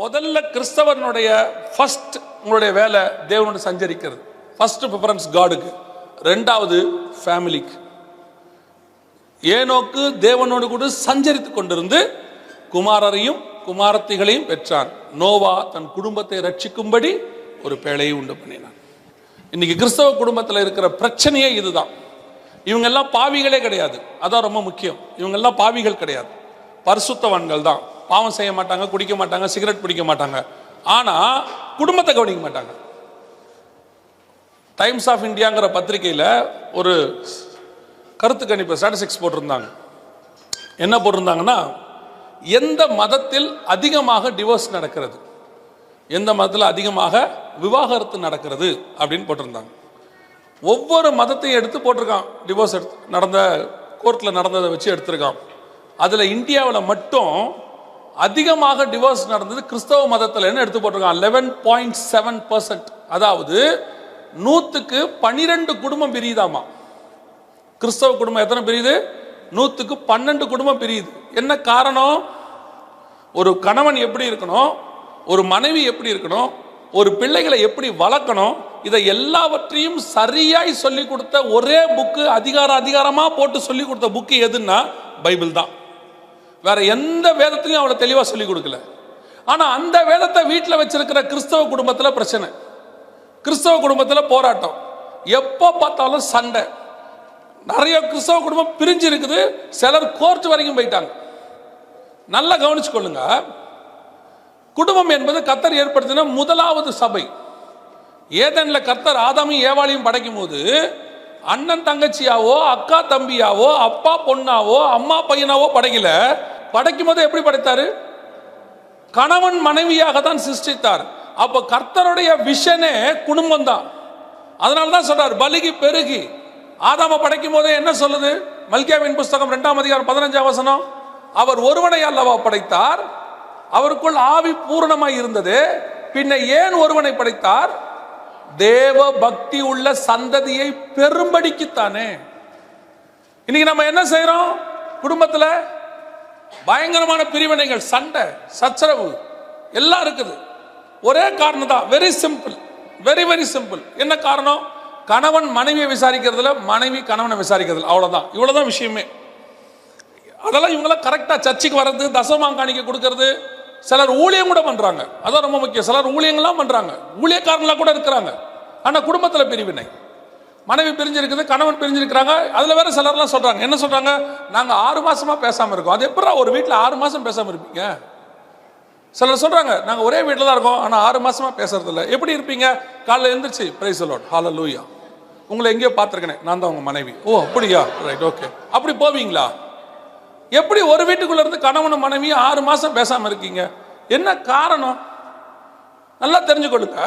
முதல்ல கிறிஸ்தவனுடைய ஃபர்ஸ்ட் உங்களுடைய வேலை தேவனோட சஞ்சரிக்கிறது. ஃபர்ஸ்ட் ப்ரிஃபரன்ஸ் காடுக்கு ரெண்டாவது ஃபேமிலிக்கு ஏனோக்கு தேவனோடு கூட சஞ்சரித்து கொண்டிருந்து குமாரரையும் குமாரத்திகளையும் பெற்றான். நோவா தன் குடும்பத்தை ரட்சிக்கும்படி ஒரு பேழையை உண்டு பண்ணினான். இன்னைக்கு கிறிஸ்தவ குடும்பத்தில் இருக்கிற பிரச்சனையே இதுதான். இவங்கெல்லாம் பாவிகளே கிடையாது. அதான் ரொம்ப முக்கியம். இவங்கெல்லாம் பாவிகள் கிடையாது. பரிசுத்தவான்கள் தான். பாவம் செய்ய மாட்டாங்க குடிக்க மாட்டாங்க சிகரெட் பிடிக்க மாட்டாங்க. ஆனால் குடும்பத்தை கவனிக்க மாட்டாங்க. டைம்ஸ் ஆஃப் இந்தியாங்கிற பத்திரிகையில் ஒரு கருத்து கணிப்பு ஸ்டாட்டிஸ்டிக்ஸ் போட்டிருந்தாங்க. என்ன போட்டிருந்தாங்கன்னா எந்த மதத்தில் அதிகமாக டிவோர்ஸ் நடக்கிறது? எந்த மதத்தில் அதிகமாக விவாகரத்து நடக்கிறது? அப்படின்னு போட்டிருந்தாங்க. ஒவ்வொரு மதத்தையும் எடுத்து போட்டிருக்கான். டிவோர்ஸ் எடுத்து நடந்த கோர்ட்டில் நடந்ததை வச்சு எடுத்திருக்கான். அதில் இந்தியாவில் மட்டும் அதிகமாக டிவோர்ஸ் நடந்தது கிறிஸ்தவ மதத்தில்னு எடுத்து போட்டிருக்கான் லெவன் பாயிண்ட் செவன் பர்சன்ட் அதாவது நூற்றுக்கு பன்னிரெண்டு குடும்பம் பிரியுதாமா? கிறிஸ்தவ குடும்பம் எத்தனை பிரியுது? நூற்றுக்கு பன்னெண்டு குடும்பம் பிரியுது. என்ன காரணம்? ஒரு கணவன் எப்படி இருக்கணும்? ஒரு மனைவி எப்படி இருக்கணும்? ஒரு பிள்ளைகளை எப்படி வளர்க்கணும்? இதை எல்லாவற்றையும் சரியாய் சொல்லி கொடுத்த ஒரே புக்கு அதிகார அதிகாரமாக போட்டு சொல்லி கொடுத்த புக்கு எதுன்னா பைபிள் தான். வேற எந்த வேதத்திலையும் அவளை தெளிவாக சொல்லி கொடுக்கல. ஆனால் அந்த வேதத்தை வீட்டில் வச்சிருக்கிற கிறிஸ்தவ குடும்பத்தில் பிரச்சனை. கிறிஸ்தவ குடும்பத்தில் போராட்டம். எப்போ பார்த்தாலும் சண்டை. நிறைய கிறிஸ்தவ குடும்பம் பிரிஞ்சு இருக்குது. சிலர் கோர்ட் வரைக்கும் போயிட்டாங்க. நல்லா கவனிச்சுக்கொள்ளுங்க. குடும்பம் என்பது கத்தர் ஏற்படுத்தின முதலாவது சபை. ஏதனில் கர்த்தர் ஆதாமையும் ஏவாளையும் படைக்கும் போது அண்ணன் தங்கச்சியாவோ அக்கா தம்பியாவோ அப்பா பொண்ணாவோ அம்மா பையனாவோ படைக்கல. படைக்கும் போது எப்படி படைத்தாரு? கணவன் மனைவியாக தான் சிருஷ்டித்தார். அப்ப கர்த்தருடைய விஷனே குடும்பம் தான் அதனால தான் சொல்றார் பலிகி பெருகி. ஆதாம படைக்கும் போதே என்ன சொல்லுது? மல்கியாவின் புஸ்தகம் இரண்டாம் அதிகாரம் பதினஞ்சாம் வசனம் அவர் ஒருவனை அல்லவா படைத்தார்? அவருக்குள் ஆவி பூரணமாய் இருந்தது. பின்ன ஏன் ஒருவனை படைத்தார்? தேவ பக்தி உள்ள சந்ததியை பெரும்படிக்குத்தானே? இன்னைக்கு நம்ம என்ன செய்யறோம் குடும்பத்துல பயங்கரமான பிரிவினைகள் சண்டை சச்சரவு எல்லாம் இருக்குது. ஒரே காரணம் தான். Very simple very very simple என்ன காரணம்? கணவன் மனைவியை விசாரிக்கிறதுல மனைவி கணவனை விசாரிக்கிறதுல. அவ்வளவுதான். இவ்வளவுதான் விஷயமே. அதெல்லாம் இவங்களாம் கரெக்டாக சர்ச்சுக்கு வர்றது தசமாம் காணிக்க கொடுக்கறது சிலர் ஊழியம் கூட பண்றாங்க. அதான் ரொம்ப முக்கியம். சிலர் ஊழியங்கள்லாம் பண்றாங்க. ஊழியக்காரங்களா கூட இருக்கிறாங்க. ஆனா குடும்பத்துல பிரிவினை. மனைவி பிரிஞ்சிருக்குது கணவன் பிரிஞ்சிருக்கிறாங்க. அதுல வேற சிலர்லாம் சொல்றாங்க. என்ன சொல்றாங்க? நாங்க ஆறு மாசமா பேசாம இருக்கோம். அது எப்படா ஒரு வீட்டில் ஆறு மாசம் பேசாம இருப்பீங்க? சிலர் சொல்றாங்க நாங்க ஒரே வீட்டில் தான் இருக்கோம் ஆனா ஆறு மாசமா பேசுறதில்ல எப்படி இருப்பீங்க? காலையில் எழுந்திரிச்சு பிரைஸ் அலோட் ஹால லூயா உங்களை எங்கேயோ பார்த்துருக்கேனே. நான் தான் உங்க மனைவி. ஓ அப்படியா? ரைட் ஓகே அப்படி போவீங்களா? எப்படி ஒரு வீட்டுக்குள்ள இருந்து கணவனும் மனைவியும் ஆறு மாசம் பேசாம இருக்கீங்க? என்ன காரணம்? நல்லா தெரிஞ்சுக்கொள்ளுங்க.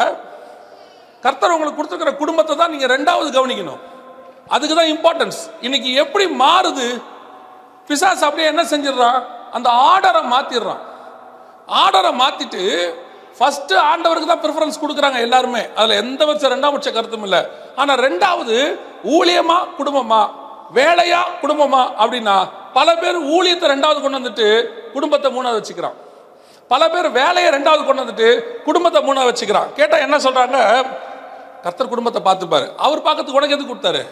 கர்த்தர் உங்களுக்கு கொடுத்துருக்கிற குடும்பத்தை தான் நீங்க ரெண்டாவது கவனிக்கணும். அதுக்கு தான் இம்பார்ட்டன்ஸ் இன்னைக்கு எப்படி மாறுது? பிசாஸ் அப்படியே என்ன செஞ்சிடறான்? அந்த ஆர்டரை மாத்திடுறான். ஆர்டரை மாத்திட்டு ஃபர்ஸ்ட் ஆண்டவருக்கு தான் ப்ரிஃபரன்ஸ் கொடுக்குறாங்க எல்லாருமே. அதில் எந்த வருஷம் ரெண்டாம் பட்ச கருத்தும் இல்லை. ஆனால் ரெண்டாவது ஊழியமா குடும்பமா வேலையா குடும்பமா அப்படின்னா பல பேர் ஊழியத்தை ரெண்டாவது கொண்டு வந்துட்டு குடும்பத்தை மூணாவது வச்சுக்கிறான். பல பேர் வேலையை ரெண்டாவது கொண்டு வந்துட்டு குடும்பத்தை மூணாவது வச்சுக்கிறான். கேட்டால் என்ன சொல்றாங்க? கர்த்தர் குடும்பத்தை பார்த்துப்பாரு. அவர் பார்க்கறதுக்கு உனக்கு எது கொடுத்தாரு?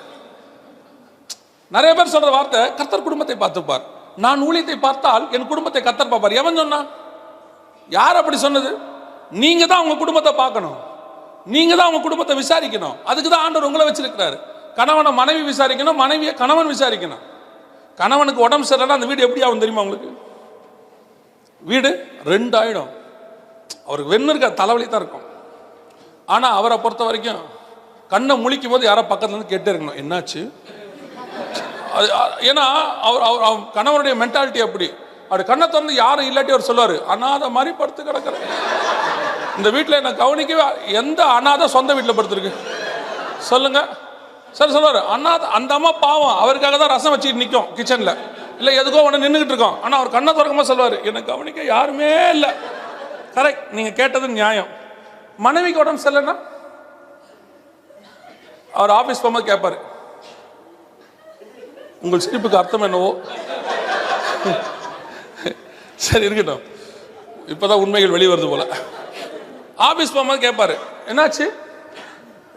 நிறைய பேர் சொல்ற வார்த்தை கர்த்தர் குடும்பத்தை பார்த்துப்பார். நான் ஊழியத்தை பார்த்தால் என் குடும்பத்தை கர்த்தர் பார்ப்பார். எவன் சொன்னான்? யார் அப்படி சொன்னது? நீங்க தான் உங்க குடும்பத்தை பார்க்கணும். நீங்க தான் உங்க குடும்பத்தை விசாரிக்கணும். அதுக்கு தான் ஆண்டவர் உங்களை வச்சிருக்கிறாரு. கணவனை மனைவி விசாரிக்கணும் மனைவியை கணவன் விசாரிக்கணும். கணவனுக்கு உடம்பு சரியில்லைன்னா அந்த வீடு எப்படி ஆகும் தெரியுமா உங்களுக்கு? வீடு ரெண்டாயிடும். அவருக்கு வெண்ணு இருக்க தலைவலி தான் இருக்கும். ஆனால் அவரை பொறுத்த வரைக்கும் கண்ணை முழிக்கும் போது யாரோ பக்கத்துலேருந்து கேட்டே இருக்கணும் என்னாச்சு? அது ஏன்னா அவர் அவர் கணவனுடைய மென்டாலிட்டி அப்படி. அவர் கண்ணை திறந்து யாரும் இல்லாட்டி அவர் சொல்லுவார் அனாதை மாதிரி படுத்து கிடக்குறேன். இந்த வீட்டில் என்னை கவனிக்கவே எந்த அனாதை சொந்த வீட்டில் படுத்துருக்கு? சொல்லுங்கள் சரி சொல்லுவார் அண்ணா அந்த அம்மா பாவம் அவருக்காக தான் ரசம் வச்சுட்டு நிற்கும் கிச்சனில் இல்லை எதுக்கோ ஒன்று நின்றுக்கிட்டு இருக்கோம். ஆனால் அவர் கண்ணை திறக்கமாக சொல்லுவார் என்னை கவனிக்க யாருமே இல்லை. கரெக்ட் நீங்கள் கேட்டது நியாயம். மனைவிக்கு உடம்பு சரியில்லைன்னா? அவர் ஆஃபீஸ் போகும்போது கேட்பார் உங்கள் சிரிப்புக்கு அர்த்தம் என்னவோ? சரி இருக்கட்டும். இப்போதான் உண்மைகள் வெளியே வருது போல. ஆஃபீஸ் போகும்போது கேட்பாரு என்னாச்சு?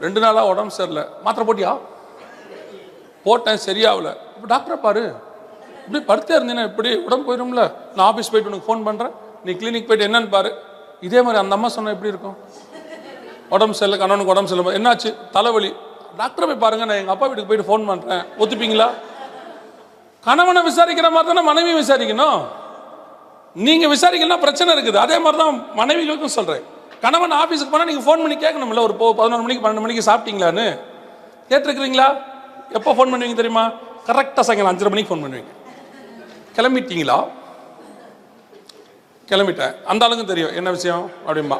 ரெண்டு நாளாக உடம்பு சரியில்லை. மாத்திரை போட்டியா? போட்டேன் சரியாகல. இப்போ டாக்டரை பாரு. இப்படி படுத்தே இருந்தீங்கன்னா இப்படி உடம்பு போயிடும்ல நான் ஆஃபீஸ் போயிட்டு உனக்கு ஃபோன் பண்ணுறேன் நீ கிளினிக் போயிட்டு என்னன்னு பாரு. இதே மாதிரி அந்த அம்மா சொன்னால் எப்படி இருக்கும்? உடம்பு சரியில்லை கணவனுக்கு உடம்பு சரியில்லை. என்னாச்சு? தலைவலி. டாக்டரை போய் பாருங்க நான் எங்கள் அப்பா வீட்டுக்கு போயிட்டு ஃபோன் பண்ணுறேன் ஒத்துப்பீங்களா? கணவனை விசாரிக்கிற மாதிரி தானே மனைவி விசாரிக்கணும். நீங்கள் விசாரிக்கலாம் பிரச்சனை இருக்குது. அதே மாதிரி தான் மனைவிகளுக்கும் சொல்கிறேன் கணவன் ஆஃபீஸுக்கு போனால் நீங்கள் ஃபோன் பண்ணி கேட்கணும்ல ஒரு போ- பதினொரு மணிக்கு பன்னெண்டு மணிக்கு சாப்பிட்டீங்களான்னு? கேட்டிருக்கிறீங்களா? எப்போ ஃபோன் பண்ணுவீங்க தெரியுமா? கரெக்டாக சாயங்காலம் அஞ்சரை மணிக்கு ஃபோன் பண்ணுவீங்க. கிளம்பிட்டீங்களா? கிளம்பிட்டேன். அந்த ஆளுக்கும் தெரியும். என்ன விஷயம்? அப்படிம்பா.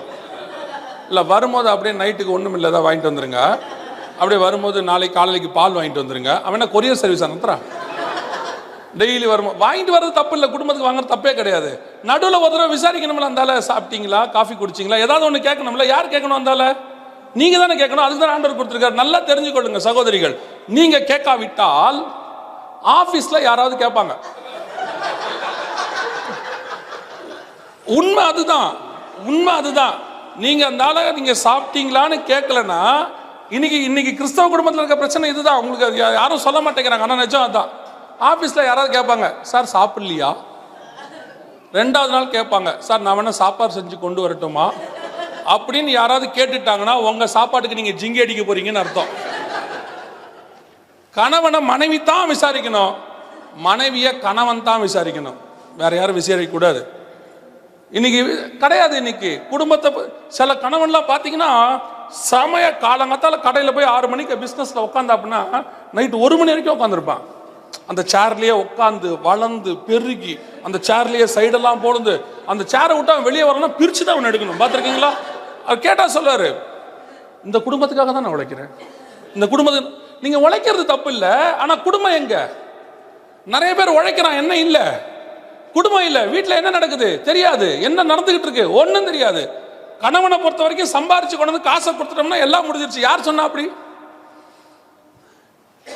இல்லை வரும்போது அப்படியே நைட்டுக்கு ஒன்றும் இல்லை தான் வாங்கிட்டு வந்துருங்க. அப்படியே வரும்போது நாளைக்கு காலைக்கு பால் வாங்கிட்டு வந்துருங்க. அவன் என்ன கொரியர் சர்வீஸ் அனுப்புறான் டெய்லி வரும். வாங்கிட்டு வர்றது தப்பு இல்லை குடும்பத்துக்கு வாங்குறது தப்பே கிடையாது. நடுவில் ஒரு தடவை விசாரிக்கணும்ல அந்தால சாப்பிட்டீங்களா காஃபி குடிச்சிங்களா ஏதாவது ஒன்று கேட்கணும்ல யார் கேட்கணும் அந்தால? நீங்க தானே கேட்கணும் அதுக்கு தான் ஆண்டவர் கொடுத்துருக்காரு. நல்லா தெரிஞ்சுக்கொள்ளுங்க சகோதரிகள். நீங்க கேட்காவிட்டால் ஆபீஸ்ல யாராவது கேட்பாங்க. உண்மை அதுதான். உண்மை அதுதான். நீங்க அந்தால நீங்க சாப்பிட்டீங்களான்னு கேட்கலன்னா இன்னைக்கு இன்னைக்கு கிறிஸ்தவ குடும்பத்தில் இருக்க பிரச்சனை இதுதான். உங்களுக்கு அது யா- யாரும் சொல்ல மாட்டேங்கிறாங்க. ஆனால் நிஜம் அதான். ஆஃபீஸில் யாராவது கேட்பாங்க சார் சாப்பிட்லையா? ரெண்டாவது நாள் கேட்பாங்க சார் நான் வேணால் சாப்பாடு செஞ்சு கொண்டு வரட்டுமா? அப்படின்னு யாராவது கேட்டுட்டாங்கன்னா உங்கள் சாப்பாட்டுக்கு நீங்கள் ஜிங்கி அடிக்க போறீங்கன்னு அர்த்தம். கணவனை மனைவி தான் விசாரிக்கணும். மனைவியை கணவன் தான் விசாரிக்கணும். வேற யாரும் விசாரிக்கக்கூடாது இன்னைக்கு கிடையாது இன்னைக்கு. குடும்பத்தை சில கணவன்லாம் பார்த்தீங்கன்னா சமய காலங்காத்தால் கடையில் போய் ஆறு மணிக்கு பிஸ்னஸில் உட்காந்தா அப்படின்னா நைட்டு ஒரு மணி வரைக்கும் உட்காந்துருப்பான் அந்த சேர்லயே உட்காந்து வளர்ந்து பெருகி அந்த சேர்லயே சைடெல்லாம் போடுந்து அந்த சேரை விட்டு அவன் வெளியே வரணும்னா பிரிச்சு தான் அவன் எடுக்கணும். பார்த்துருக்கீங்களா? அவர் கேட்டால் சொல்லுவாரு இந்த குடும்பத்துக்காக தான் நான் உழைக்கிறேன். இந்த குடும்பத்துக்கு நீங்கள் உழைக்கிறது தப்பு இல்லை. ஆனால் குடும்பம் எங்கே? நிறைய பேர் உழைக்கிறான் என்ன இல்லை. குடும்பம் இல்லை. வீட்டில் என்ன நடக்குது? தெரியாது. என்ன நடந்துகிட்டு இருக்கு? ஒண்ணும் தெரியாது. கணவனை பொறுத்த வரைக்கும் சம்பாரிச்சு கொண்டு வந்து காசை கொடுத்துட்டோம்னா எல்லாம் முடிஞ்சிருச்சு. யார் சொன்னா அப்படி?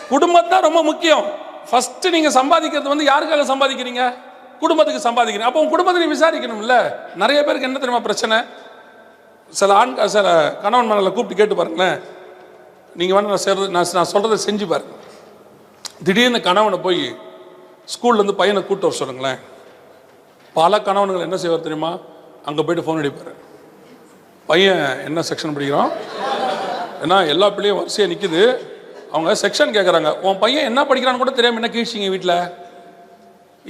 குடும்பம் தான் ரொம்ப முக்கியம். ஃபஸ்ட்டு நீங்கள் சம்பாதிக்கிறது வந்து யாருக்காக சம்பாதிக்கிறீங்க? குடும்பத்துக்கு சம்பாதிக்கிறீங்க. அப்போ உங்க குடும்பத்தை விசாரிக்கணும்ல. நிறைய பேருக்கு என்ன தெரியுமா பிரச்சனை? சில ஆண் சில கணவன் மகளை கூப்பிட்டு கேட்டு பாருங்களேன். நீங்கள் வேணால் நான் சேர்றது நான் நான் சொல்கிறத செஞ்சு பாருங்க. திடீர்னு கணவனை போய் ஸ்கூல்லேருந்து பையனை கூப்பிட்டு வர சொல்லுங்களேன். பல கணவன்கள் என்ன செய்வார் தெரியுமா? அங்கே போயிட்டு ஃபோன் அடிப்பார். பையன் என்ன செக்ஷன் படிக்கிறான்? ஏன்னா எல்லா பிள்ளையும் வரிசையாக நிற்கிது அவங்க செக்ஷன் கேட்குறாங்க உன் பையன் என்ன படிக்கிறான்னு கூட தெரியாமல் என்ன கீழ்ச்சிங்க வீட்டில்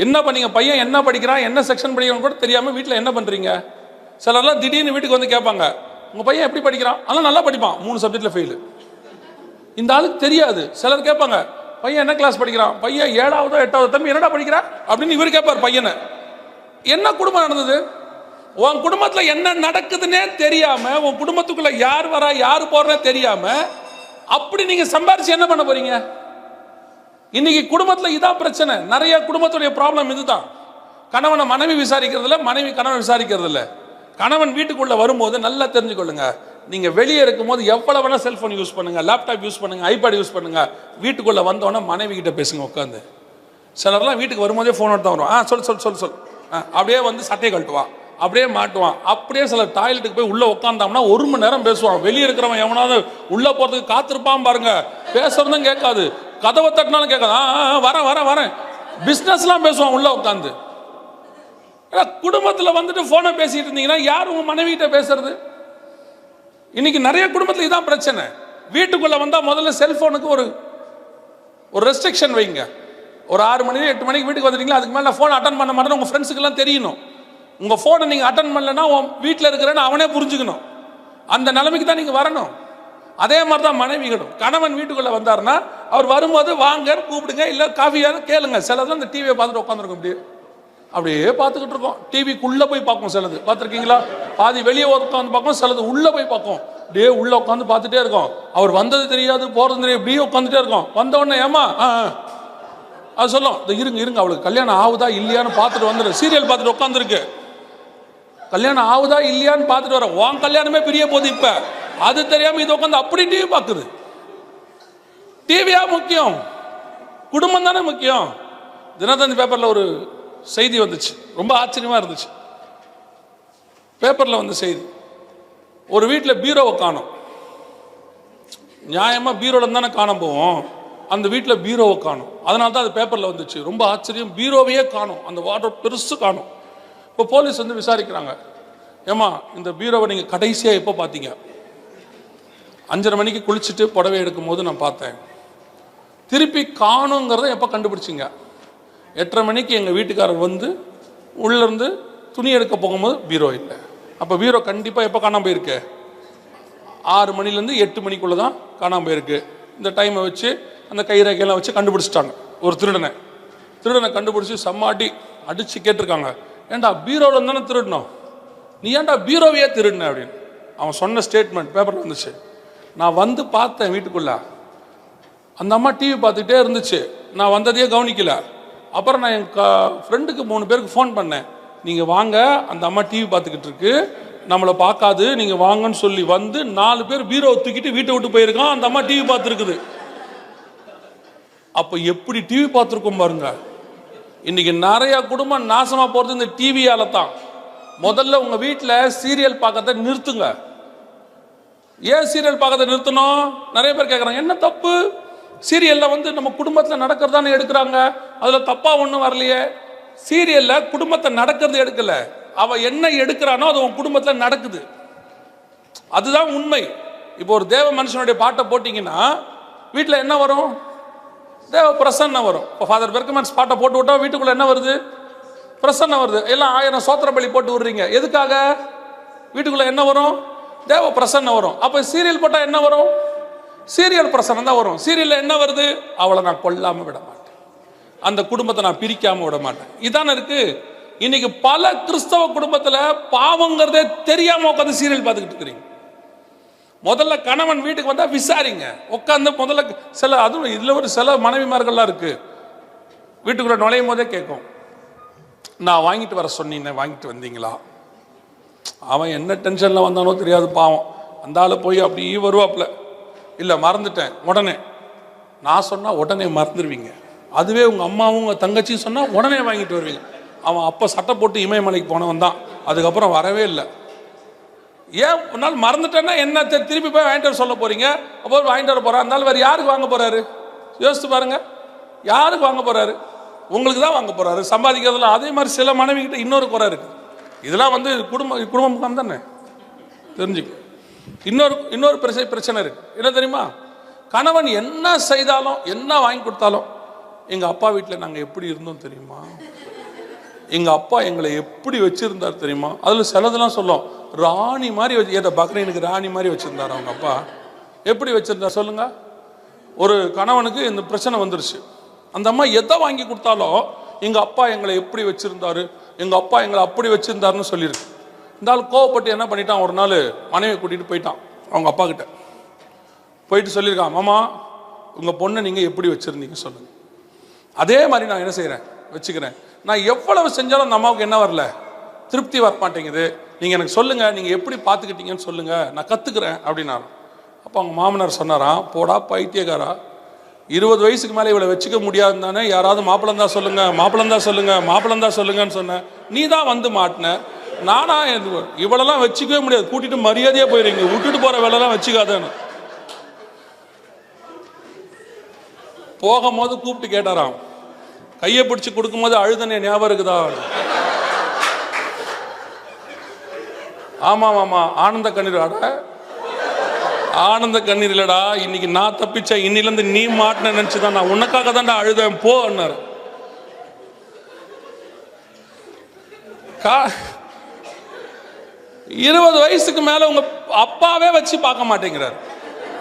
என்ன பண்ணீங்க பையன் என்ன படிக்கிறான் என்ன செக்ஷன் படிக்கிறான்னு கூட தெரியாமல் வீட்டில் என்ன பண்ணுறீங்க சிலர்லாம் திடீர்னு வீட்டுக்கு வந்து கேட்பாங்க. உங்கள் பையன் எப்படி படிக்கிறான்? அதெல்லாம் நல்லா படிப்பான். மூணு சப்ஜெக்டில் ஃபெயிலு இந்த ஆளுக்கு தெரியாது. சிலர் கேட்பாங்க பையன் என்ன கிளாஸ் படிக்கிறான்? பையன் ஏழாவதோ எட்டாவது தம்பி என்னடா படிக்கிறான் அப்படின்னு இவர் கேட்பார் பையனை. என்ன குடும்பம் நடந்தது? உன் குடும்பத்தில் என்ன நடக்குதுன்னே தெரியாமல் உன் குடும்பத்துக்குள்ளே யார் வரா யார் போறா தெரியாமல் அப்படி நீங்க சம்பாரிச்சு என்ன பண்ண போறீங்க? இன்னைக்கு குடும்பத்துல இதான் பிரச்சனை. நிறைய குடும்பத்துடைய ப்ராப்ளம் இதுதான். கணவனை மனைவி விசாரிக்கிறதில்ல மனைவி கணவன் விசாரிக்கிறதில்ல. கணவன் வீட்டுக்குள்ள வரும்போது நல்லா தெரிஞ்சுக்கொள்ளுங்க. நீங்க வெளியே இருக்கும்போது எவ்வளவு வேணா செல்போன் யூஸ் பண்ணுங்க லேப்டாப் யூஸ் பண்ணுங்க ஐபேட் யூஸ் பண்ணுங்க. வீட்டுக்குள்ள வந்தோன்னே மனைவி கிட்ட பேசுங்க உட்காந்து சிலர்லாம் வீட்டுக்கு வரும்போதே ஃபோன் எடுத்து வரும் ஆ சொல் சொல் சொல் சொல். ஆ, அப்படியே வந்து சட்டையை கழட்டுவான். அப்படியே மாட்டுவான். அப்படியே சில டாய்லெட்டுக்கு போய் உள்ள உட்காந்தோம்னா ஒரு மணி நேரம் பேசுவான். வெளியே இருக்கிறவன் எவனாவது உள்ள போறதுக்கு காத்திருப்பான் பாருங்க. பேசுறதும் கேட்காது. கதவை தட்டினாலும் கேட்காது. ஆ வரேன் வரேன் வரேன். பிஸ்னஸ்லாம் பேசுவான் உள்ள உட்காந்து குடும்பத்தில் வந்துட்டு போனை பேசிட்டு இருந்தீங்கன்னா யார் உங்க மனைவிகிட்ட பேசுறது? இன்னைக்கு நிறைய குடும்பத்தில் இதான் பிரச்சனை. வீட்டுக்குள்ள வந்தா முதல்ல செல்போனுக்கு ஒரு ஒரு ரெஸ்ட்ரிக்ஷன் வைங்க. ஒரு ஆறு மணி எட்டு மணிக்கு வீட்டுக்கு வந்துட்டீங்களா அதுக்கு மேலே ஃபோன் அட்டன் பண்ண மாட்டேன்னு உங்கள் ஃப்ரெண்ட்ஸுக்கெல்லாம் தெரியணும். உங்கள் ஃபோனை நீங்கள் அட்டன் பண்ணலன்னா உன் வீட்டில் இருக்கிறேன்னு அவனே புரிஞ்சுக்கணும். அந்த நிலைமைக்கு தான் நீங்கள் வரணும். அதே மாதிரி தான் மனைவிகளும். கணவன் வீட்டுக்குள்ளே வந்தாருன்னா அவர் வரும்போது வாங்க கூப்பிடுங்க இல்லை காஃபியாக கேளுங்க. சிலதுல அந்த டிவியை பார்த்துட்டு உட்காந்துருக்கும் அப்படியே. அப்படியே பார்த்துக்கிட்டு இருக்கோம். டிவிக்குள்ளே போய் பார்க்கும் சிலது. பார்த்துருக்கீங்களா? பாதி வெளியே உட்காந்து பார்க்கும் சிலது உள்ளே போய் பார்க்கும். அப்படியே உள்ளே உட்காந்து பார்த்துட்டே இருக்கோம். அவர் வந்தது தெரியாது போகிறது தெரியாது இப்படியே உட்காந்துட்டே இருக்கோம். வந்தவொடனே ஏமா ஆ அது சொல்லும். இந்த இருங்க இருங்க அவளுக்கு கல்யாணம் ஆகுதா இல்லையான்னு பார்த்துட்டு வந்துடு சீரியல் பார்த்துட்டு உட்காந்துருக்கு கல்யாணம் ஆகுதா இல்லையான்னு பார்த்துட்டு வர. உன் கல்யாணமே பிரிய போகுது இப்ப. அது தெரியாம இது உட்காந்து அப்படி டிவி பார்க்குது. டிவியா முக்கியம். குடும்பம் தானே முக்கியம். தினத்தந்தி பேப்பர்ல ஒரு செய்தி வந்துச்சு. ரொம்ப ஆச்சரியமா இருந்துச்சு. பேப்பரில் வந்த செய்தி. ஒரு வீட்டில் பீரோவை காணும். நியாயமாக பீரோவில் தானே காண போவோம். அந்த வீட்டில் பீரோவை காணும். அதனால தான் அது பேப்பரில் வந்துச்சு. ரொம்ப ஆச்சரியம். பீரோவையே காணும். அந்த வாட்டர் பெருசு காணும். இப்போ போலீஸ் வந்து விசாரிக்கிறாங்க. ஏமா இந்த பீரோவை நீங்கள் கடைசியாக எப்போ பார்த்தீங்க அஞ்சரை மணிக்கு குளிச்சுட்டு புடவை எடுக்கும் போது நான் பார்த்தேன். திருப்பி காணுங்கிறத எப்போ கண்டுபிடிச்சிங்க? எட்டரை மணிக்கு எங்கள் வீட்டுக்காரர் வந்து உள்ளேருந்து துணி எடுக்க போகும்போது பீரோ இல்லை. அப்போ பீரோ கண்டிப்பாக எப்போ காணாம போயிருக்கு? ஆறு மணிலேருந்து எட்டு மணிக்குள்ளே தான் காணாம போயிருக்கு. இந்த டைமை வச்சு அந்த கைரேகையெல்லாம் வச்சு கண்டுபிடிச்சிட்டாங்க. ஒரு திருடனை. திருடனை கண்டுபிடிச்சி செம்மாட்டி அடித்து கேட்டிருக்காங்க. ஏன்டா பீரோவில் தானே திருடணும்? நீ ஏன்டா பீரோவையே திருடின அப்படின்னு. அவன் சொன்ன ஸ்டேட்மெண்ட் பேப்பரில் வந்துச்சு. நான் வந்து பார்த்தேன் வீட்டுக்குள்ள. அந்த அம்மா டிவி பார்த்துக்கிட்டே இருந்துச்சு. நான் வந்ததையே கவனிக்கல. அப்புறம் நான் என் க ஃப்ரெண்டுக்கு மூணு பேருக்கு ஃபோன் பண்ணேன். நீங்கள் வாங்க அந்த அம்மா டிவி பார்த்துக்கிட்டு இருக்கு. நம்மளை பார்க்காது நீங்கள் வாங்கன்னு சொல்லி வந்து நாலு பேர் பீரோவை தூக்கிட்டு வீட்டை விட்டு போயிருக்கான். அந்த அம்மா டிவி பார்த்துருக்குது. அப்போ எப்படி டிவி பார்த்துருக்கோம் பாருங்கள் இன்னைக்கு நிறைய குடும்பம் நாசமா போறது இந்த டிவியால தான். முதல்ல உங்க வீட்டில் சீரியல் பார்க்கறத நிறுத்துங்க. ஏன் சீரியல் பார்க்கறத நிறுத்தணும்? நிறைய பேர் கேட்குறாங்க என்ன தப்பு? சீரியல்ல வந்து நம்ம குடும்பத்தில் நடக்கிறதானே எடுக்கிறாங்க? அதுல தப்பா ஒன்றும் வரலையே. சீரியல்ல குடும்பத்தை நடக்கிறது எடுக்கல. அவ என்ன எடுக்கிறானோ அது உன் குடும்பத்தில் நடக்குது. அதுதான் உண்மை. இப்போ ஒரு தேவ மனுஷனுடைய பாட்டை போட்டிங்கன்னா வீட்டில் என்ன வரும்? தேவ பிரசன்ன வரும். இப்போ ஃபாதர் பெர்கமன்ஸ் பாட்டை போட்டு விட்டா வீட்டுக்குள்ளே என்ன வருது? பிரசன்னம் வருது. எல்லாம் ஆயிரம் சோத்திர பலி போட்டு விடுறீங்க. எதுக்காக? வீட்டுக்குள்ளே என்ன வரும்? தேவ பிரசன்னம் வரும். அப்போ சீரியல் போட்டால் என்ன வரும்? சீரியல் பிரசனம் தான் வரும். சீரியலில் என்ன வருது? அவளை நான் கொல்லாமல் விட மாட்டேன். அந்த குடும்பத்தை நான் பிரிக்காமல் விட மாட்டேன். இதானே இருக்கு. இன்னைக்கு பல கிறிஸ்தவ குடும்பத்தில் பாவங்கிறதே தெரியாமல் உட்காந்து சீரியல் பார்த்துக்கிட்டு இருக்கிறீங்க. முதல்ல கணவன் வீட்டுக்கு வந்தால் விசாரிங்க. உட்காந்து முதல்ல சில அதுவும் இதில் ஒரு சில மனைவிமார்கள்லாம் இருக்கு. வீட்டுக்குள்ள நுழையும் போதே கேட்கும். நான் வாங்கிட்டு வர சொன்னீங்க வாங்கிட்டு வந்தீங்களா? அவன் என்ன டென்ஷனில் வந்தானோ தெரியாது பாவம். அந்த ஆள் போய் அப்படி வருவாப்புல. இல்லை மறந்துட்டேன். உடனே. நான் சொன்னால் உடனே மறந்துடுவீங்க அதுவே உங்கள் அம்மாவும் உங்கள் தங்கச்சியும் சொன்னால் உடனே வாங்கிட்டு வருவீங்க. அவன் அப்போ சட்டை போட்டு இமயமலைக்கு போனவன் தான் அதுக்கப்புறம் வரவே இல்லை. ஏன் ஒரு நாள் மறந்துட்டேன்னா என்ன திருப்பி போய் வாங்கிட்டு வர சொல்ல போறீங்க? அப்போ வாங்கிட்டு வர போகிறா இருந்தாலும் வேறு யாருக்கு வாங்க போறாரு? யோசித்து பாருங்க. யாருக்கு வாங்க போறாரு? உங்களுக்கு தான் வாங்க போறாரு. சம்பாதிக்கிறதுல அதே மாதிரி சில மனைவி கிட்ட இன்னொரு குறை இருக்கு. இதெல்லாம் வந்து குடும்ப குடும்ப முகாம் தானே? தெரிஞ்சுக்க. இன்னொரு இன்னொரு பிரச்சனை பிரச்சனை இருக்கு. என்ன தெரியுமா? கணவன் என்ன செய்தாலும் என்ன வாங்கி கொடுத்தாலும் எங்கள் அப்பா வீட்டில் நாங்கள் எப்படி இருந்தோம் தெரியுமா? எங்கள் அப்பா எங்களை எப்படி வச்சுருந்தார் தெரியுமா? அதில் சிலதெல்லாம் சொல்லும். ராணி மாதிரி வச்சு ஏதோ பக்ரீனுக்கு ராணி மாதிரி வச்சுருந்தார் அவங்க அப்பா. எப்படி வச்சுருந்தார் சொல்லுங்கள் ஒரு கணவனுக்கு இந்த பிரச்சனை வந்துருச்சு. அந்த அம்மா எதை வாங்கி கொடுத்தாலும் எங்கள் அப்பா எங்களை எப்படி வச்சுருந்தாரு எங்கள் அப்பா எங்களை அப்படி வச்சுருந்தாருன்னு சொல்லியிருக்கு இந்த ஆள் கோவப்பட்டு என்ன பண்ணிட்டான்? ஒரு நாள் மனைவி கூட்டிகிட்டு போயிட்டான் அவங்க அப்பா கிட்ட. போயிட்டு சொல்லியிருக்கான் மாமா உங்கள் பொண்ணை நீங்கள் எப்படி வச்சுருந்தீங்க சொல்லுங்கள் அதே மாதிரி நான் என்ன செய்கிறேன் வச்சுக்கிறேன். நான் எவ்வளவு செஞ்சாலும் அந்த அம்மாவுக்கு என்ன வரல? திருப்தி வர மாட்டேங்குது. நீங்கள் எனக்கு சொல்லுங்கள் நீங்கள் எப்படி பார்த்துக்கிட்டீங்கன்னு சொல்லுங்கள் நான் கற்றுக்குறேன் அப்படின்னாரு. அப்போ அவங்க மாமனார் சொன்னாராம் போடா பைத்தியக்காரா. இருபது வயசுக்கு மேலே இவளை வச்சுக்க முடியாது தானே யாராவது மாப்பிளந்தா சொல்லுங்கள் மாப்பிளந்தா சொல்லுங்கள் மாப்பிளந்தா சொல்லுங்கன்னு சொன்னேன் நீ தான் வந்து மாட்டின. நானா இது இவளெல்லாம் வச்சுக்கவே முடியாது. கூட்டிட்டு மரியாதையாக போயிடுங்க விட்டுட்டு போகிற வேலைலாம் வச்சுக்காதேன்னு. போகும்போது கூப்பிட்டு கேட்டாராம். கையை பிடிச்சி கொடுக்கும்போது அழுதனே ஞாபகம் இருக்குதா? ஆமாம் ஆமா ஆனந்த கண்ணீர் அட ஆனந்த கண்ணீர் இல்லடா இன்னைக்கு நான் தப்பிச்ச இன்னிலேருந்து நீ மாட்டின நினச்சிதான் நான் உனக்காக தான்டா அழுதேன் போ அண்ணாரு கா இருபது வயசுக்கு மேல உங்க அப்பாவே வச்சு பார்க்க மாட்டேங்கிறார்.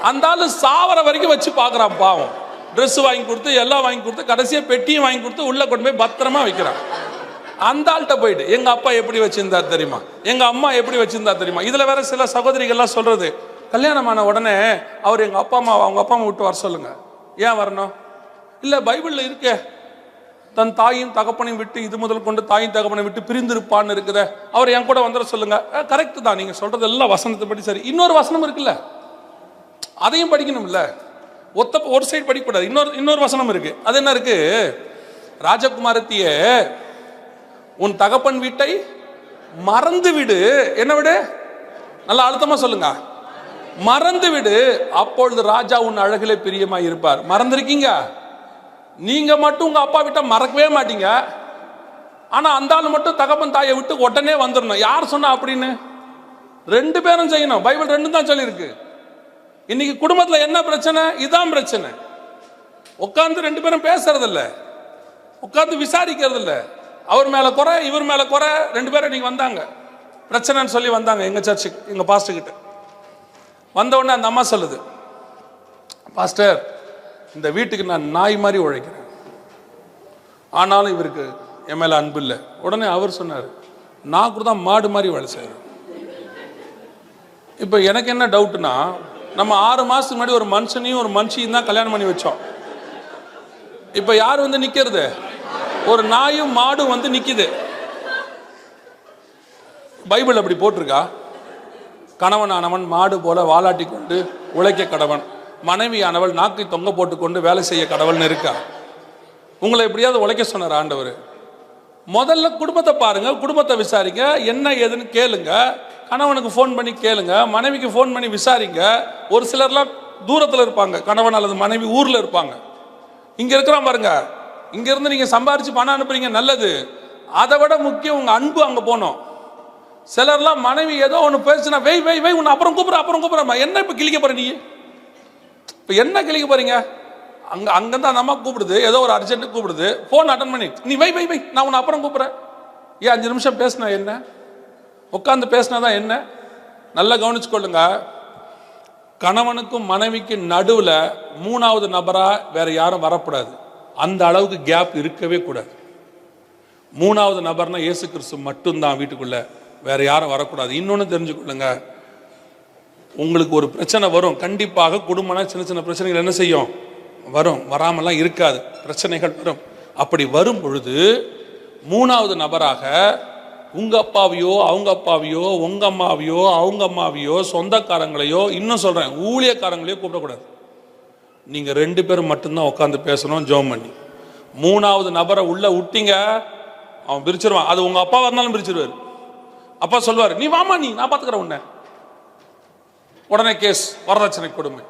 அந்த ஆள் சாவர வரைக்கும் வச்சு பார்க்குறான் பாவம். ட்ரெஸ் வாங்கி கொடுத்து எல்லாம் வாங்கி கொடுத்து கடைசியாக பெட்டியும் வாங்கி கொடுத்து உள்ளே கொண்டு போய் பத்திரமா வைக்கிறான். அந்த ஆள்கிட்ட போயிட்டு எங்கள் அப்பா எப்படி வச்சுருந்தார் தெரியுமா? எங்கள் அம்மா எப்படி வச்சுருந்தா தெரியுமா? இதில் வேற சில சகோதரிகள்லாம் சொல்கிறது கல்யாணமான உடனே அவர் எங்கள் அப்பா அம்மா அவங்க அப்பா அம்மா விட்டு வர சொல்லுங்க. ஏன் வரணும்? இல்லை பைபிளில் இருக்கே. தன் தாயும் தகப்பனையும் விட்டு இது முதல் கொண்டு தாயும் தகப்பனை விட்டு பிரிந்திருப்பான்னு இருக்குதே. அவர் என் கூட வந்துட சொல்லுங்க. கரெக்ட் தான். நீங்கள் சொல்கிறது எல்லாம் வசனத்தை படி சரி. இன்னொரு வசனம் இருக்குல்ல. அதையும் படிக்கணும்ல. ஒத்த ஒரு சைடு படிக்கக்கூடாது. இன்னொரு இன்னொரு வசனம் இருக்கு. அது என்ன இருக்கு? ராஜகுமாரத்திய உன் தகப்பன் வீட்டை மறந்து விடு. என்ன விடு? நல்லா அழுத்தமா சொல்லுங்க. மறந்து விடு. அப்பொழுது ராஜா உன் அழகிலே பிரியமா இருப்பார். மறந்துருக்கீங்க? நீங்க மட்டும் உங்க அப்பா விட்ட மறக்கவே மாட்டீங்க. ஆனா அந்த ஆள் மட்டும் தகப்பன் தாயை விட்டு உடனே வந்துடணும் யார் சொன்னா அப்படின்னு? ரெண்டு பேரும் செய்யணும். பைபிள் ரெண்டும் தான் சொல்லியிருக்கு. இன்னைக்கு குடும்பத்தில் என்ன பிரச்சனை? இதான் பிரச்சனை. உட்காந்து ரெண்டு பேரும் பேசுறதில்ல. உட்காந்து விசாரிக்கிறது இல்லை அவர் மேலே குறை இவர் மேலே குறை ரெண்டு பேரும் இன்னைக்கு வந்தாங்க. பிரச்சனைன்னு சொல்லி வந்தாங்க எங்கள் சர்ச்சுக்கு எங்கள் பாஸ்டர் கிட்ட. வந்த உடனே அந்த அம்மா சொல்லுது பாஸ்டர் இந்த வீட்டுக்கு நான் நாய் மாதிரி உழைக்கிறேன். ஆனாலும் இவருக்கு என் மேலே அன்பு இல்லை. உடனே அவர் சொன்னார் நான் கூட தான் மாடு மாதிரி வேலை செய்கிறேன் இப்போ எனக்கு என்ன டவுட்னா நம்ம ஆறு மாதத்துக்கு முன்னாடி ஒரு மனுஷனையும் ஒரு மனுஷியும் தான் கல்யாணம் பண்ணி வச்சோம். இப்போ யார் வந்து நிற்கிறது ஒரு நாயும் மாடும் வந்து நிற்கிது பைபிள் அப்படி போட்டிருக்கா? கணவனானவன் மாடு போல வாலாட்டி கொண்டு உழைக்க கடவன். மனைவியானவள் நாக்கை தொங்க போட்டுக்கொண்டு வேலை செய்ய கடவுள்னு இருக்கா? உங்களை எப்படியாவது உழைக்க சொன்னார் ஆண்டவர். முதல்ல குடும்பத்தை பாருங்க குடும்பத்தை விசாரிங்க. என்ன ஏதுன்னு கேளுங்க. கணவனுக்கு ஃபோன் பண்ணி கேளுங்க. மனைவிக்கு ஃபோன் பண்ணி விசாரிங்க. ஒரு சிலர்லாம் தூரத்தில் இருப்பாங்க. கணவன் அல்லது மனைவி ஊரில் இருப்பாங்க. இங்கே இருக்கிறோம் பாருங்க இங்கேருந்து நீங்கள் சம்பாரித்து பணம் அனுப்புறீங்க நல்லது. அதை விட முக்கியம் உங்கள் அன்பு அங்கே போனோம் சிலர்லாம் மனைவி ஏதோ ஒன்று பேசுனா வெய் வெய் வெய் உன்னை அப்புறம் கூப்பிட்ற அப்புறம் கூப்பிட்றம்மா. என்ன இப்போ கிழிக்க போகிற நீ? இப்போ என்ன கிழிக்க போகிறீங்க அங்க அங்கேருந்து தான் அம்மா கூப்பிடுது. ஏதோ ஒரு அர்ஜென்ட் கூப்பிடுது. ஃபோன் அட்டன் பண்ணி நீ வை வை வை நான் உன்னை அப்புறம் கூப்பிட்றேன். ஏன் அஞ்சு நிமிஷம் பேசினா என்ன? உட்காந்து பேசினா தான் என்ன? நல்லா கவனிச்சுக்கொள்ளுங்க. கணவனுக்கும் மனைவிக்கும் நடுவில் மூணாவது நபரா வேற யாரும் வரக்கூடாது. அந்த அளவுக்கு கேப் இருக்கவே கூடாது. மூணாவது நபர்னா இயேசு கிறிஸ்து மட்டும்தான் வீட்டுக்குள்ள. வேற யாரும் வரக்கூடாது. இன்னொன்று தெரிஞ்சுக்கொள்ளுங்க. உங்களுக்கு ஒரு பிரச்சனை வரும். கண்டிப்பாக குடும்பம்னா சின்ன சின்ன பிரச்சனைகள் என்ன செய்யும்? வரும். வராமலாம் இருக்காது. பிரச்சனைகள் வரும். அப்படி வரும் பொழுது மூணாவது நபராக உங்கள் அப்பாவையோ அவங்க அப்பாவையோ உங்கள் அம்மாவையோ அவங்க அம்மாவையோ சொந்தக்காரங்களையோ இன்னும் சொல்கிறேன் ஊழியக்காரங்களையோ கூப்பிடக்கூடாது. நீங்கள் ரெண்டு பேரும் மட்டும்தான் உட்காந்து பேசணும் ஜோம் பண்ணி. மூணாவது நபரை உள்ளே விட்டீங்க அவன் பிரிச்சிருவான். அது உங்கள் அப்பா இருந்தாலும் பிரிச்சிருவார். அப்பா சொல்வார் நீ வாமா நீ நான் பார்த்துக்கிறேன் உன்னை. உடனே கேஸ் வரதட்சணை கொடுமை.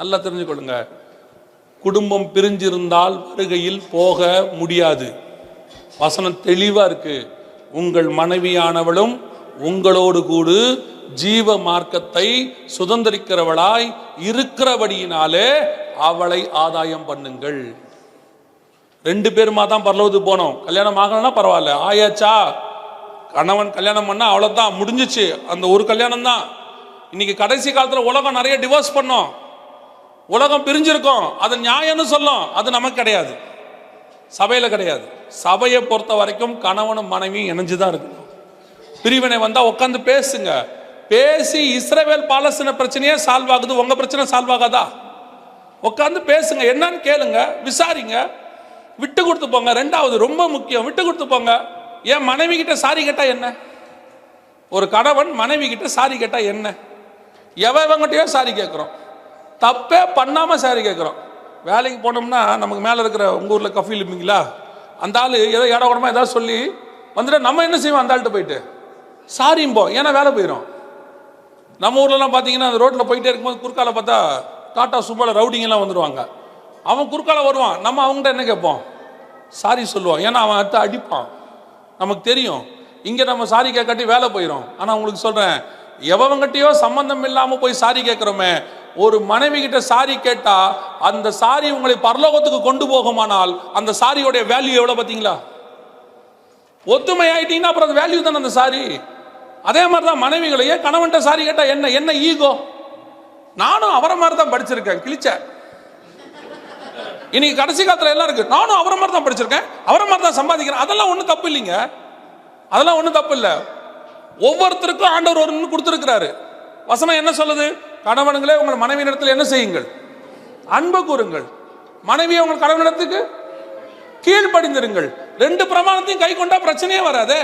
நல்லா தெரிஞ்சுக்கொள்ளுங்க. குடும்பம் பிரிஞ்சிருந்தால் வருகையில் போக முடியாது. வசனம் தெளிவாக இருக்கு. உங்கள் மனைவியானவளும் உங்களோடு கூடு ஜீவ மார்க்கத்தை சுதந்திரிக்கிறவளாய் இருக்கிறபடியினாலே அவளை ஆதாயம் பண்ணுங்கள். ரெண்டு பேருமா தான் பரலவத்துக்கு போனோம். கல்யாணம் ஆகணும்னா பரவாயில்ல. ஆயாச்சா? கணவன் கல்யாணம் பண்ணா அவ்வளோதான் முடிஞ்சிச்சு. அந்த ஒரு கல்யாணம் தான் இன்னைக்கு கடைசி காலத்தில் உலகம் நிறைய டிவோர்ஸ் பண்ணோம். உலகம் பிரிஞ்சிருக்கும். அது நியாயம்னு சொல்லும். அது நமக்கு கிடையாது. சபையில் கிடையாது. சபையை பொறுத்த வரைக்கும் கணவனும் மனைவியும் இணைஞ்சு தான் இருக்கணும். பிரிவினை வந்தால் உட்காந்து பேசுங்க. பேசி இஸ்ரேவேல் பாலஸ்தீன பிரச்சனையே சால்வ் ஆகுது. உங்க பிரச்சனை சால்வ் ஆகாதா? உட்காந்து பேசுங்க. என்னன்னு கேளுங்க. விசாரிங்க. விட்டு கொடுத்து போங்க. ரெண்டாவது ரொம்ப முக்கியம். விட்டு கொடுத்து போங்க. ஏன் மனைவி கிட்ட சாரி கேட்டா என்ன? ஒரு கணவன் மனைவி கிட்ட சாரி கேட்டா என்ன? எவங்கிட்டயோ சாரி கேட்குறோம் தப்பே பண்ணாம சாரி கேட்குறோம். வேலைக்கு போனோம்னா நமக்கு மேலே இருக்கிற உங்கள் ஊரில் கஃபி இருப்பீங்களா? அந்த ஆள் ஏதோ இட உடம்பா ஏதாவது சொல்லி வந்துட்டு நம்ம என்ன செய்வோம் அந்த ஆள்கிட்ட போயிட்டு? சாரிம்போம் ஏன்னா வேலை போயிடும் நம்ம ஊர்லலாம் பார்த்தீங்கன்னா அந்த ரோட்டில் போயிட்டே இருக்கும்போது குறுக்கால பார்த்தா டாட்டா சும்மால ரவுடிங்கெல்லாம் வந்துடுவாங்க அவன் குறுக்கால வருவான். நம்ம அவங்ககிட்ட என்ன கேட்போம்? சாரி சொல்லுவான் ஏன்னா அவன் அடுத்து அடிப்பான். நமக்கு தெரியும். இங்கே நம்ம சாரி கேட்காட்டி வேலை போயிடும் ஆனால் உங்களுக்கு சொல்கிறேன் எவங்ககிட்டயோ சம்மந்தம் இல்லாமல் போய் சாரி கேட்குறோமே ஒரு மனைவி கிட்ட சாரி கேட்டா அந்த சாரி உங்களை பரலோகத்துக்கு கொண்டு போகுமானால் அந்த சாரியோடைய வேல்யூ எவ்வளோ பார்த்தீங்களா? ஒத்துமை ஆயிட்டீங்கன்னா அப்புறம் அந்த வேல்யூ தானே அந்த சாரி? அதே மாதிரி தான் மனைவிகளையே கணவன்கிட்ட சாரி கேட்டா என்ன என்ன ஈகோ நானும் அவரை மாதிரி தான் படிச்சிருக்கேன் கிழிச்ச. இன்னைக்கு கடைசி காலத்துல எல்லாம் இருக்கு. நானும் அவரை மாதிரி தான் படிச்சிருக்கேன் அவரை மாதிரி தான் சம்பாதிக்கிறேன். அதெல்லாம் ஒன்றும் தப்பு இல்லைங்க. அதெல்லாம் ஒன்றும் தப்பு இல்லை. ஒவ்வொருத்தருக்கும் ஆண்டவர் ஒருன்னு கொடுத்துருக்கிறாரு. வசனம் என்ன சொல்லுது? கணவனுங்களே உங்கள் மனைவி இடத்துல என்ன செய்யுங்கள்? அன்பு கூறுங்கள். மனைவியை உங்கள் கணவனிடத்துக்கு கீழ்ப்படிந்திருங்கள். ரெண்டு பிரமாணத்தையும் கை கொண்டா பிரச்சனையே வராதே.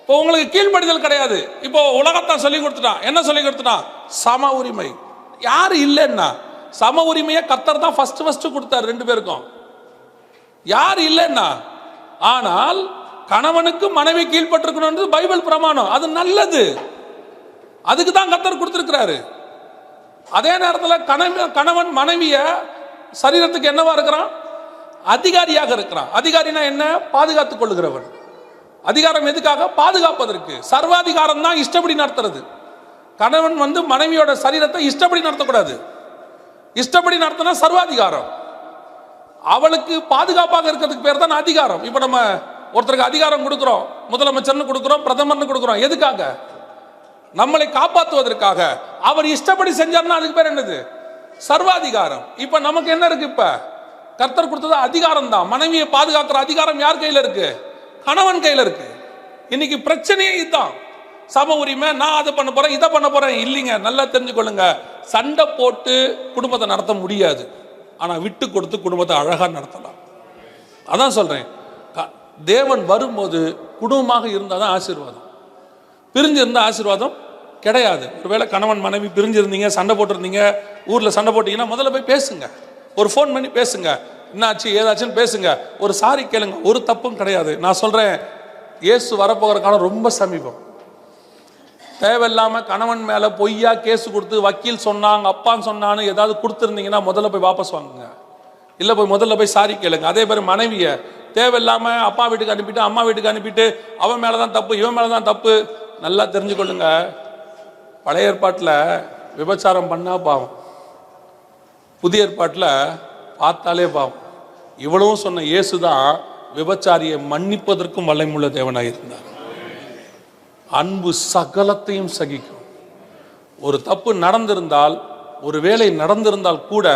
இப்போ உங்களுக்கு கீழ்ப்படிதல் கிடையாது. இப்போ உலகத்தான் சொல்லி கொடுத்துட்டான். என்ன சொல்லி கொடுத்துட்டான்? சம உரிமை. யார் இல்லைன்னா சம உரிமையை கத்தர் தான் ஃபர்ஸ்ட் ஃபர்ஸ்ட் கொடுத்தாரு ரெண்டு பேருக்கும். யார் இல்லைன்னா ஆனால் கணவனுக்கு மனைவி கீழ்ப்பட்டிருக்கணும்ன்றது பைபிள் பிரமாணம். அது நல்லது. அதுக்கு தான் கத்தர் கொடுத்துருக்கிறாரு. அதே நேரத்தில் கணவன் கணவன் மனைவிய சரீரத்துக்கு என்னவா இருக்கிறான்? அதிகாரியாக இருக்கிறான். அதிகாரினா என்ன? பாதுகாத்துக் கொள்ளுகிறவன். அதிகாரம் எதுக்காக? பாதுகாப்பதற்கு. சர்வாதிகாரம் தான் இஷ்டப்படி நடத்துறது. கணவன் வந்து மனைவியோட சரீரத்தை இஷ்டப்படி நடத்தக்கூடாது. இஷ்டப்படி நடத்தினா சர்வாதிகாரம். அவளுக்கு பாதுகாப்பாக இருக்கிறதுக்கு பேர் தான் அதிகாரம். இப்போ நம்ம ஒருத்தருக்கு அதிகாரம் கொடுக்குறோம் முதலமைச்சர்னு கொடுக்குறோம் பிரதமர்னு கொடுக்குறோம். எதுக்காக? நம்மளை காப்பாற்றுவதற்காக அவர் இஷ்டப்படி செஞ்சார்னா அதுக்கு பேர் என்னது? சர்வாதிகாரம். இப்ப நமக்கு என்ன இருக்கு இப்ப? கர்த்தர் கொடுத்தது அதிகாரம் தான் மனைவியை பாதுகாக்கிற அதிகாரம் யார் கையில இருக்கு? கணவன் கையில இருக்கு. இன்னைக்கு பிரச்சனையே இதுதான். சம உரிமை நான் அதை பண்ண போறேன் இதை பண்ண போறேன். இல்லைங்க நல்லா தெரிஞ்சுக்கொள்ளுங்க. சண்டை போட்டு குடும்பத்தை நடத்த முடியாது. ஆனா விட்டு கொடுத்து குடும்பத்தை அழகா நடத்தலாம். அதான் சொல்றேன். தேவன் வரும்போது குடும்பமாக இருந்தால் தான் ஆசீர்வாதம். பிரிஞ்சு இருந்தால் ஆசீர்வாதம் கிடையாது. ஒருவேளை கணவன் மனைவி பிரிஞ்சிருந்தீங்க சண்டை போட்டிருந்தீங்க ஊரில் சண்டை போட்டீங்கன்னா முதல்ல போய் பேசுங்க. ஒரு ஃபோன் பண்ணி பேசுங்க. என்னாச்சு ஏதாச்சுன்னு பேசுங்க. ஒரு சாரி கேளுங்க. ஒரு தப்பும் கிடையாது. நான் சொல்கிறேன் இயேசு வரப்போகிற காலம் ரொம்ப சமீபம். தேவையில்லாமல் கணவன் மேலே பொய்யா கேஸ் கொடுத்து வக்கீல் சொன்னாங்க அப்பான்னு சொன்னான்னு ஏதாவது கொடுத்துருந்தீங்கன்னா முதல்ல போய் வாபஸ் வாங்குங்க. இல்லை போய் முதல்ல போய் சாரி கேளுங்க. அதே மாதிரி மனைவியை தேவையில்லாமல் அப்பா வீட்டுக்கு அனுப்பிட்டு அம்மா வீட்டுக்கு அனுப்பிட்டு அவன் மேலே தான் தப்பு இவன் மேலே தான் தப்பு நல்லா தெரிஞ்சுக்கொள்ளுங்க. பழைய ஏற்பாட்டில் விபச்சாரம் பண்ணால் பாவம். புதிய ஏற்பாட்டில் பார்த்தாலே பாவம். இவ்வளவும் சொன்ன இயேசு தான் விபச்சாரியை மன்னிப்பதற்கும் வல்லமுள்ள தேவனாக இருந்தார். அன்பு சகலத்தையும் சகிக்கும். ஒரு தப்பு நடந்திருந்தால் ஒரு வேலை நடந்திருந்தால் கூட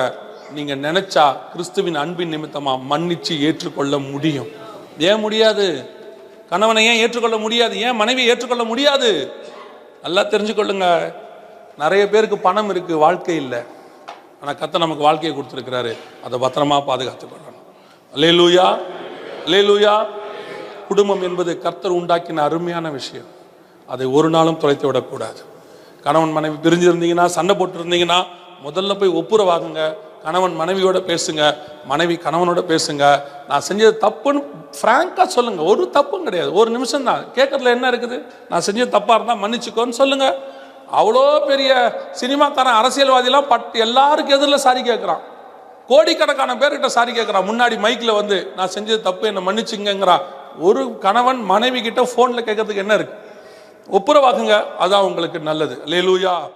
நீங்கள் நினைச்சா கிறிஸ்துவின் அன்பின் நிமித்தமாக மன்னிச்சு ஏற்றுக்கொள்ள முடியும். ஏன் முடியாது? கணவனை ஏன் ஏற்றுக்கொள்ள முடியாது? ஏன் மனைவி ஏற்றுக்கொள்ள முடியாது? நல்லா தெரிஞ்சுக்கொள்ளுங்க. நிறைய பேருக்கு பணம் இருக்கு வாழ்க்கை இல்லை. ஆனால் கத்த நமக்கு வாழ்க்கையை கொடுத்துருக்கிறாரு. அதை பத்திரமா பாதுகாத்து கொள்ளணும். லேலூயா லேலூயா குடும்பம் என்பது கர்த்தர் உண்டாக்கின அருமையான விஷயம். அதை ஒரு நாளும் தொலைத்து விடக்கூடாது. கணவன் மனைவி பிரிஞ்சிருந்தீங்கன்னா சண்டை போட்டிருந்தீங்கன்னா முதல்ல போய் ஒப்புரவாகுங்க. கணவன் மனைவியோட பேசுங்க மனைவி கணவனோட பேசுங்க. நான் செஞ்சது தப்புன்னு ஃப்ராங்காக சொல்லுங்க. ஒரு தப்பும் கிடையாது. ஒரு நிமிஷம் தான். கேட்கறதுல என்ன இருக்குது? நான் செஞ்சது தப்பாக இருந்தால் மன்னிச்சுக்கோன்னு சொல்லுங்க. அவ்வளோ பெரிய சினிமாக்காரன் அரசியல்வாதிலாம் பட் எல்லாருக்கும் எதிரில் சாரி கேட்குறான். கோடிக்கணக்கான பேர்கிட்ட சாரி கேட்குறான். முன்னாடி மைக்கில் வந்து நான் செஞ்சது தப்பு என்னை மன்னிச்சுங்கிறான் ஒரு கணவன் மனைவி கிட்ட ஃபோனில் கேட்கறதுக்கு என்ன இருக்கு? ஒப்புரவாக்குங்க. அதான் உங்களுக்கு நல்லது. லேலூயா